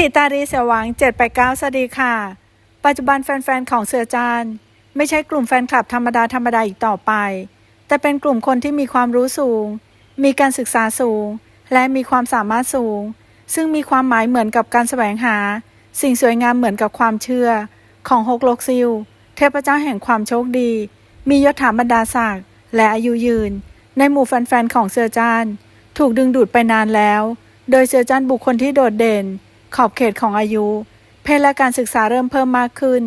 ถิตารีเสวัง 789 สวัสดีค่ะ ปัจจุบันแฟน ๆ ของเสือจานไม่ใช่กลุ่มแฟนคลับธรรมดา ธรรมดาอีกต่อไป แต่เป็นกลุ่มคนที่มีความรู้สูง มีการศึกษาสูง และมีความสามารถสูง ซึ่งมีความหมายเหมือนกับการแสวงหา สิ่งสวยงามเหมือนกับความเชื่อ ของฮกโลกซิล เทพเจ้าแห่งความโชคดี มียศถาบรรดาศักดิ์และอายุยืน ในหมู่แฟน ๆ ของเสือจานถูกดึงดูดไปนานแล้ว โดยเสือจานบุคคลที่โดดเด่น ขอบเขตของอายุ เพศและการศึกษาเริ่มเพิ่มมากขึ้น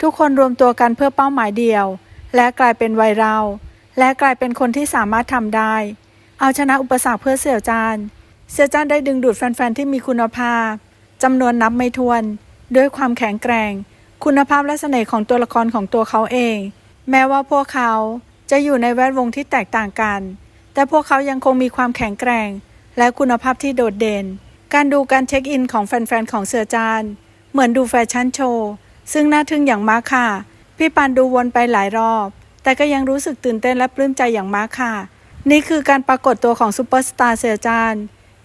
ทุกคนรวมตัวกันเพื่อเป้าหมายเดียว และกลายเป็นวัยเรา และกลายเป็นคนที่สามารถทำได้ เอาชนะอุปสรรคเพื่อเสี่ยวจานเสี่ยวจานได้ดึงดูดแฟนๆที่มีคุณภาพจำนวนนับไม่ถ้วน ด้วยความแข็งแกร่ง คุณภาพและเสน่ห์ของตัวละครของตัวเขาเอง แม้ว่าพวกเขาจะอยู่ในแวดวงที่แตกต่างกัน แต่พวกเขายังคงมีความแข็งแกร่ง และคุณภาพที่โดดเด่น การดูการเช็คอินของแฟนๆของเสือจาน เหมือนดูแฟชั่นโชว์ ซึ่งน่าทึ่งอย่างมากค่ะ พี่ปานดูวนไปหลายรอบ แต่ก็ยังรู้สึกตื่นเต้นและปลื้มใจอย่างมากค่ะ นี่คือการปรากฏตัวของซูเปอร์สตาร์เสือจาน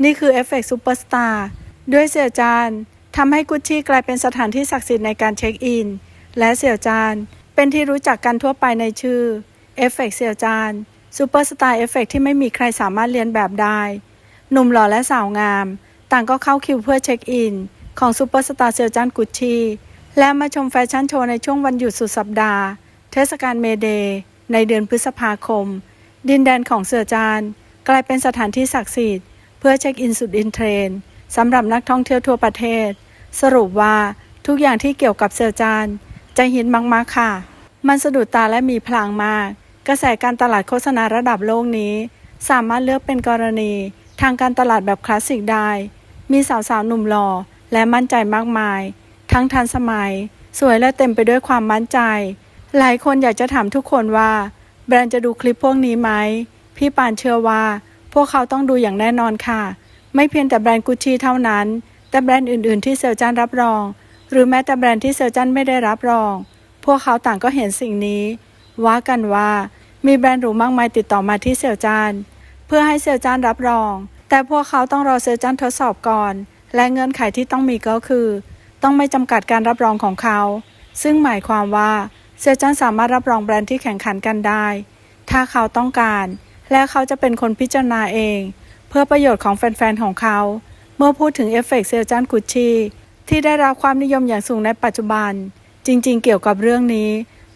นี่คือเอฟเฟกต์ซูเปอร์สตาร์ด้วยเสือจานทำให้กุชชี่กลายเป็นสถานที่ศักดิ์สิทธิ์ในการเช็คอิน และเสี่ยวจาน เป็นที่รู้จักกันทั่วไปในชื่อเอฟเฟกต์เสี่ยวจานซูเปอร์สตาร์เอฟเฟกต์ที่ไม่มีใครสามารถเรียนแบบได้ หนุ่มหล่อและสาวงาม ต่างก็เข้าคิวเพื่อเช็คอิน ของซูเปอร์สตาร์เซลจันกุชชีและมาชมแฟชั่นโชว์ในช่วงวันหยุดสุดสัปดาห์ เทศกาลเมเดย์ในเดือนพฤษภาคม ดินแดนของเสือจานกลายเป็นสถานที่ศักดิ์สิทธิ์เพื่อเช็คอินสุดอินเทรนสำหรับนักท่องเที่ยวทั่วประเทศ สรุปว่าทุกอย่างที่เกี่ยวกับเสือจานจะฮิตมากๆค่ะ มันสะดุดตาและมีพลังมาก กระแสการตลาดโฆษณาระดับโลกนี้ สามารถเลือกเป็นกรณี ทางการตลาดแบบคลาสสิกได้ มีสาวๆ หนุ่มหล่อและมั่นใจมากมาย ทั้งทันสมัย สวยและเต็มไปด้วยความมั่นใจ หลายคนอยากจะถามทุกคนว่า แบรนด์จะดูคลิปพวกนี้ไหม พี่ปานเชื่อว่า พวกเขาต้องดูอย่างแน่นอนค่ะ ไม่เพียงแต่แบรนด์กุชชี่เท่านั้น แต่แบรนด์อื่น ๆ ที่เซลจันรับรอง หรือแม้แต่แบรนด์ที่เซลจันไม่ได้รับรอง พวกเขาต่างก็เห็นสิ่งนี้ ว่ากันว่า มีแบรนด์หรูมากมายติดต่อมาที่เซลจัน เพื่อให้เซลจันรับรอง แต่พวกเขาต้องรอเซลจันทดสอบก่อน และเงื่อนไขที่ต้องมีก็คือ ต้องไม่จำกัดการรับรองของเขา ซึ่งหมายความว่าเซลจันสามารถรับรองแบรนด์ที่แข่งขันกันได้ ถ้าเขาต้องการ และเขาจะเป็นคนพิจารณาเอง เพื่อประโยชน์ของแฟนๆของเขา เมื่อพูดถึงเอฟเฟกต์เซลจันกุชชีที่ได้รับความนิยมอย่างสูงในปัจจุบัน จริงๆ เกี่ยวกับเรื่องนี้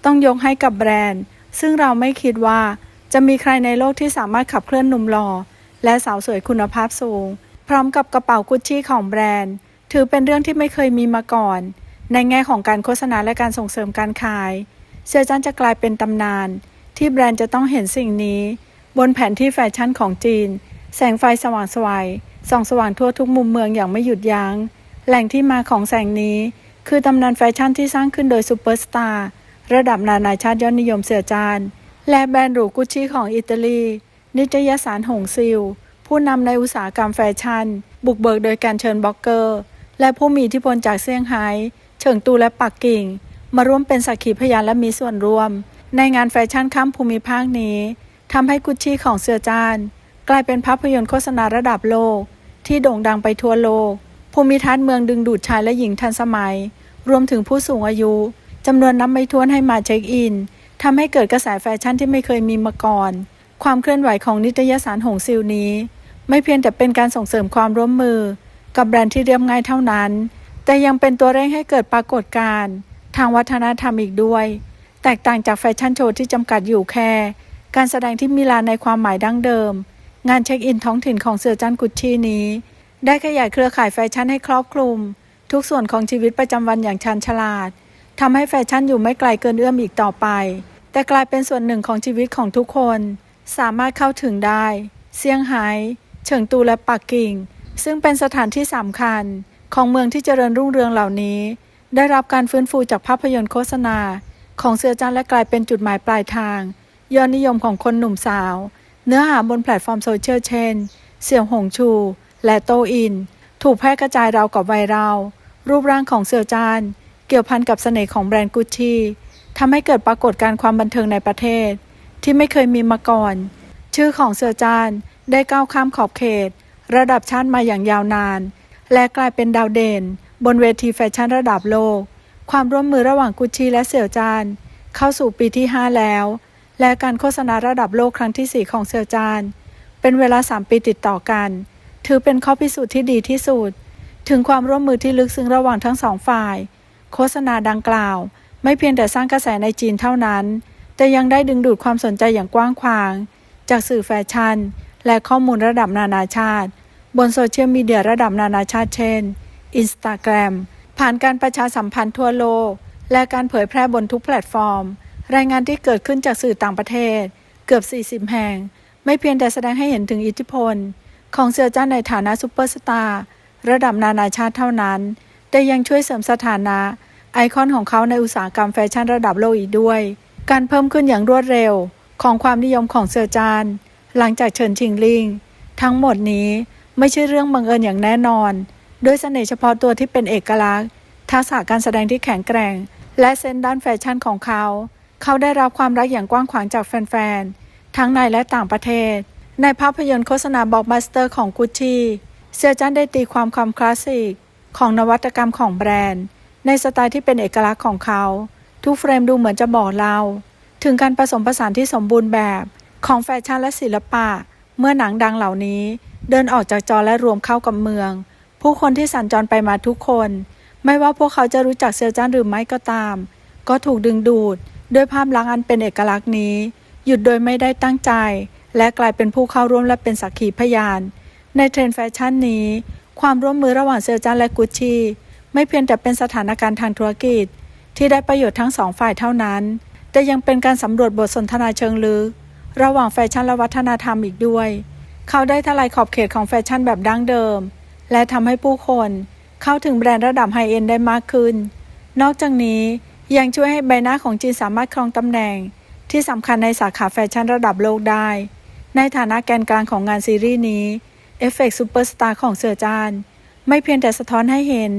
ต้องยกให้กับแบรนด์ ซึ่งเราไม่คิดว่า จะมีใครในโลกที่สามารถขับเคลื่อนหนุ่มหล่อ และสาวสวยคุณภาพสูง พร้อมกับกระเป๋ากุชชี่ของแบรนด์ ถือเป็นเรื่องที่ไม่เคยมีมาก่อน ในแง่ของการโฆษณาและการส่งเสริมการขายเซลจันจะกลายเป็นตำนาน ที่แบรนด์จะต้องเห็นสิ่งนี้ บนแผนที่แฟชั่นของจีน แสงไฟสว่างไสวยส่องสว่างทั่วทุกมุมเมืองอย่างไม่หยุดยัง้ง แหล่งที่มาของแสงนี้ คือตำนานแฟชั่นที่สร้างขึ้นโดยซูเปอร์สตาร์ระดับนานาชาติยอดนิยมเสือจาน และแบรนด์หรูกุชชี่ของอิตาลี นิตยสารหงซิล ผู้นำในอุตสาหกรรมแฟชั่น บุกเบิกโดยการเชิญบล็อกเกอร์ และผู้มีอิทธิพลจากเซี่ยงไฮ้เฉิงตูและปักกิ่ง มาร่วมเป็นสักขีพยานและมีส่วนร่วม ในงานแฟชั่นข้ามภูมิภาคนี้ทำให้กุชชี่ของเสือจาน กลายเป็นภาพยนตร์โฆษณาระดับโลก ที่โด่งดังไปทั่วโลก ภูมิทัศน์เมืองดึงดูดชายและหญิงทันสมัย รวมถึงผู้สูงอายุจำนวนนับไม่ถ้วนให้มาเช็คอิน ทำให้เกิดกระแสแฟชั่นที่ไม่เคยมีมาก่อน ความเคลื่อนไหวของนิตยสารหงซิลนี้ ไม่เพียงแต่เป็นการส่งเสริมความร่วมมือ กับแบรนด์ที่เรียบง่ายเท่านั้น แต่ยังเป็นตัวเร่งให้เกิดปรากฏการณ์ทางวัฒนธรรมอีกด้วย แตกต่างจากแฟชั่นโชว์ที่จำกัดอยู่แค่ การแสดงที่มีลานในความหมายดั้งเดิม งานเช็คอินท้องถิ่นของเสือจันกุชชี่นี้ ได้ขยายเครือข่ายแฟชั่นให้ครอบคลุม ทุกส่วนของชีวิตประจำวันอย่างชันฉลาด ทำให้แฟชั่นอยู่ไม่ไกลเกินเอื้อมอีกต่อไป แต่กลายเป็นส่วนหนึ่งของชีวิตของทุกคน สามารถเข้าถึงได้ เซี่ยงไฮ้เฉิงตูและปักกิ่ง ซึ่งเป็นสถานที่สำคัญ ของเมืองที่เจริญรุ่งเรืองเหล่านี้ ได้รับการฟื้นฟูจากภาพยนตร์โฆษณา ของเสือจันและกลายเป็นจุดหมายปลายทาง ยอดนิยมของคนหนุ่มสาว เนื้อหาบนแพลตฟอร์มโซเชียลเช่น เสี่ยวหงชู และโตอิน ถูกแพร่กระจายราวกับไวรัลรูปร่างของเสี่ยวจาน เกี่ยวพันกับเสน่ห์ของแบรนด์กุชชี่ทำให้เกิดปรากฏการณ์ความบันเทิงในประเทศ ที่ไม่เคยมีมาก่อน ชื่อของเสือจานได้ก้าวข้ามขอบเขต ระดับชาติมาอย่างยาวนาน และกลายเป็นดาวเด่น บนเวทีแฟชั่นระดับโลก ความร่วมมือระหว่างกุชชี่และเสี่ยวจานเข้าสู่ปีที่ 5 แล้ว และการโฆษณาระดับโลกครั้งที่ 4 ของเสี่ยวจานเป็นเวลา 3 ปีติดต่อกัน ถือเป็นข้อพิสูจน์ที่ดีที่สุด ถึงความร่วมมือที่ลึกซึ้งระหว่างทั้งสองฝ่าย โฆษณาดังกล่าว ไม่เพียงแต่สร้างกระแสในจีนเท่านั้น แต่ยังได้ดึงดูดความสนใจอย่างกว้างขวาง จากสื่อแฟชั่น และข้อมูลระดับนานาชาติ บนโซเชียลมีเดียระดับนานาชาติเช่น Instagram ผ่านการประชาสัมพันธ์ทั่วโลก และการเผยแพร่บนทุกแพลตฟอร์ม รายงานที่เกิดขึ้นจากสื่อต่างประเทศ เกือบ 40 แห่ง ไม่เพียงแต่แสดงให้เห็นถึงอิทธิพล ของเซียวจ้านในฐานะซูเปอร์สตาร์ระดับนานาชาติเท่านั้น แต่ยังช่วยเสริมสถานะ ไอคอนของเขาในอุตสาหกรรมแฟชั่นระดับโลกอีกด้วย การเพิ่มขึ้นอย่างรวดเร็วของความนิยมของเซียวจาน หลังจากเฉินชิงลิง ทั้งหมดนี้ไม่ใช่เรื่องบังเอิญอย่างแน่นอน ด้วยเสน่ห์เฉพาะตัวที่เป็นเอกลักษณ์ ทักษะการแสดงที่แข็งแกร่ง และเซนด้านแฟชั่นของเขา เขาได้รับความรักอย่างกว้างขวางจากแฟนๆ ทั้งในและต่างประเทศ ในภาพยนตร์โฆษณาบอกบัสเตอร์ของกุชชี่เซียจันได้ตีความความคลาสสิก ของนวัตกรรมของแบรนด์ ในสไตล์ที่เป็นเอกลักษณ์ของเขา ทุกเฟรมดูเหมือนจะบอกเรา ถึงการผสมผสานที่สมบูรณ์แบบของแฟชั่นและศิลปะ เมื่อหนังดังเหล่านี้ เดินออกจากจอและรวมเข้ากับเมือง ผู้คนที่สัญจรไปมาทุกคน ไม่ว่าพวกเขาจะรู้จักเซียวจ้านหรือไม่ก็ตาม ก็ถูกดึงดูดด้วยภาพลักษณ์อันเป็นเอกลักษณ์นี้ หยุดโดยไม่ได้ตั้งใจ และกลายเป็นผู้เข้าร่วมและเป็นสักขีพยาน ในเทรนด์แฟชั่นนี้ ความร่วมมือระหว่างเซียวจ้านและกุชชีไม่เพียงแต่เป็นสถานการณ์ทางธุรกิจ ที่ได้ประโยชน์ทั้งสองฝ่ายเท่านั้น แต่ยังเป็นการสำรวจบทสนทนาเชิงลึกระหว่างแฟชั่นและวัฒนธรรมอีกด้วย เขาได้ทลายขอบเขตของแฟชั่นแบบดั้งเดิม และทำให้ผู้คนเข้าถึงแบรนด์ระดับไฮเอ็นได้มากขึ้น นอกจากนี้ยังช่วยให้ใบหน้าของจีนสามารถครองตำแหน่ง ที่สำคัญในสาขาแฟชั่นระดับโลกได้ ในฐานะแกนกลางของงานซีรีส์นี้ เอฟเฟกต์ซูเปอร์สตาร์ของเสือจาน ไม่เพียงแต่สะท้อนให้เห็น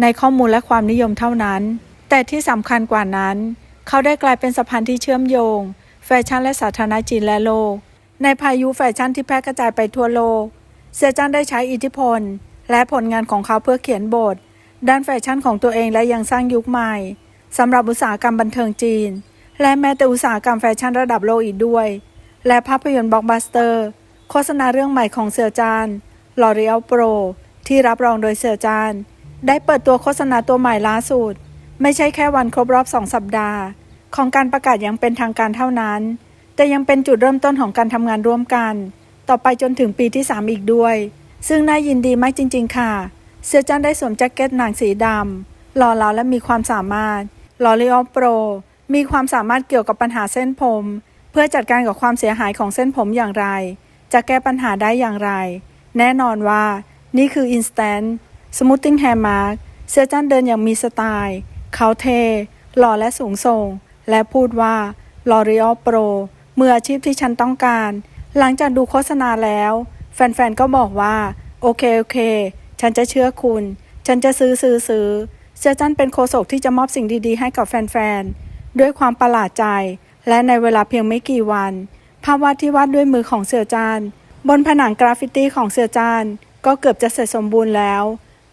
ในข้อมูลและความนิยมเท่านั้น แต่ที่สำคัญกว่านั้น เขาได้กลายเป็นสะพานที่เชื่อมโยง แฟชั่นและสาธารณจีนและโลก ในพายุแฟชั่นที่แพร่กระจายไปทั่วโลกเซียจันได้ใช้อิทธิพล และผลงานของเขาเพื่อเขียนบท ด้านแฟชั่นของตัวเองและยังสร้างยุคใหม่สำหรับอุตสาหกรรมบันเทิงจีน และแม้แต่อุตสาหกรรมแฟชั่นระดับโลกอีกด้วย และภาพยนตร์บล็อกบัสเตอร์ โฆษณาเรื่องใหม่ของเซียวจานลอรีอ l โปรที่รับรองโดยเซียวจาน ได้เปิดตัวโฆษณาตัวใหม่ล่าสุด ไม่ใช่แค่วันครบรอบสองสัปดาห์ ของการประกาศอย่างเป็นทางการเท่านั้น แต่ยังเป็นจุดเริ่มต้นของการทำงานร่วมกัน ต่อไปจนถึงปีที่ 3 อีกด้วย ซึ่งน่ายินดีมากจริง ๆ ค่ะเซียวจันได้สวมแจ็คเก็ตหนังสีดำหล่อเหลาและมีความสามารถลอรีอ l โปรมีความสามารถเกี่ยวกับปัญหาเส้นผม เพื่อจัดการกับความเสียหายของเส้นผมอย่างไร จะแก้ปัญหาได้อย่างไร แน่นอนว่า นี่คือ Instant Smoothing Hair Mark เซียจันเดินอย่างมีสไตล์ เขาเท หล่อและสูงส่ง และพูดว่า L'Oreal Pro มืออาชีพที่ฉันต้องการ หลังจากดูโฆษณาแล้ว แฟนๆ ก็บอกว่า โอเค โอเค ฉันจะเชื่อคุณ ฉันจะซื้อซื้อซื้อเซียจันเป็นโคศกที่จะมอบสิ่งดีๆ ให้กับแฟนๆ ด้วยความประหลาดใจ และในเวลาเพียงไม่กี่วันาพวาดที่วาดด้วยมือของเสือจาน บนผนังกราฟฟิตี้ของเสือจาน ก็เกือบจะเสร็จสมบูรณ์แล้ว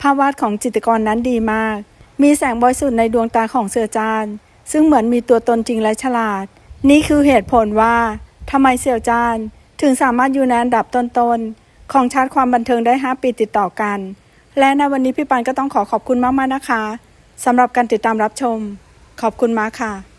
ภาพวาดของจิตรกรนั้นดีมาก มีแสงบริสุทธิ์ในดวงตาของเสือจาน ซึ่งเหมือนมีตัวตนจริงและฉลาด นี่คือเหตุผลว่าทำไมเสี่ยวจานถึงสามารถอยู่ในอันดับต้นๆของชาร์ตความบันเทิงได้ 5 ปีติดต่อกัน และในวันนี้พี่ปันก็ต้องขอขอบคุณมากๆนะคะสำหรับการติดตามรับชม ขอบคุณมากค่ะ